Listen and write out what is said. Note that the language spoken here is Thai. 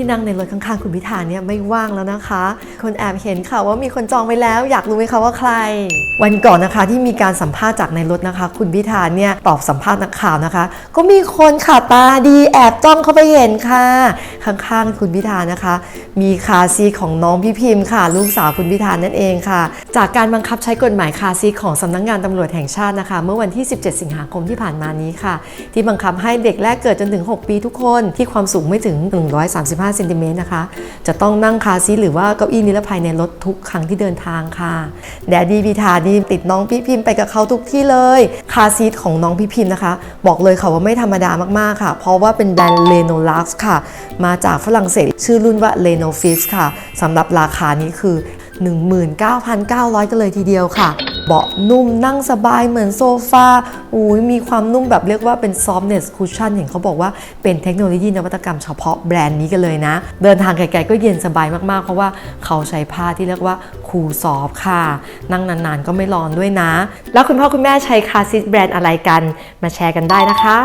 ที่นั่งในรถข้างๆคุณพิธาเนี่ยไม่ว่างแล้วนะคะ คนแอบเห็นค่ะว่ามีคนจองไปแล้ว อยากรู้ไหมคะว่าใคร วันก่อนนะคะที่มีการสัมภาษณ์จากในรถนะคะ คุณพิธาเนี่ยตอบสัมภาษณ์นักข่าวนะคะ ก็มีคนค่ะตาดีแอบจ้องเข้าไปเห็นค่ะ ข้างๆคุณพิธานะคะ มีคาซีของน้องพี่พิมพ์ค่ะ ลูกสาวคุณพิธานั่นเองค่ะ จากการบังคับใช้กฎหมายคาซีของสำนักงานตำรวจแห่งชาตินะคะ เมื่อวันที่ 17 สิงหาคมที่ผ่านมานี้ค่ะ ที่บังคับให้เด็กแรกเกิดจนถึง 6 ปีทุกคนที่ความสูงไม่ถึง 135เซนติเมตรนะคะ จะต้องนั่งคาซีหรือว่าเก้าอี้นิรภัยในรถทุกครั้งที่เดินทางค่ะ แดดดีพิธานี่ติดน้องพี่พิมพ์ไปกับเขาทุกที่เลย คาซีทของน้องพี่พิมพ์นะคะ บอกเลยค่ะว่าไม่ธรรมดามากๆค่ะ เพราะว่าเป็นแบรนด์เลโนลักซ์ค่ะ มาจากฝรั่งเศสชื่อรุ่นว่าเลโนฟิสค่ะสำหรับราคานี้คือ 19,900 กันเลยทีเดียวค่ะ เบาะนุ่มนั่งสบายเหมือนโซฟาอุ้ยมีความนุ่มแบบเรียกว่าเป็น softness cushion เห็นเขาบอกว่าเป็นเทคโนโลยีนวัตกรรมเฉพาะแบรนด์นี้กันเลยนะ เดินทางไกลๆก็เย็นสบายมากๆ เพราะว่าเขาใช้ผ้าที่เรียกว่าคูลซอฟค่ะ นั่งนานๆก็ไม่ร้อนด้วยนะ แล้วคุณพ่อคุณแม่ใช้คาซิสแบรนด์อะไรกัน มาแชร์กันได้นะคะ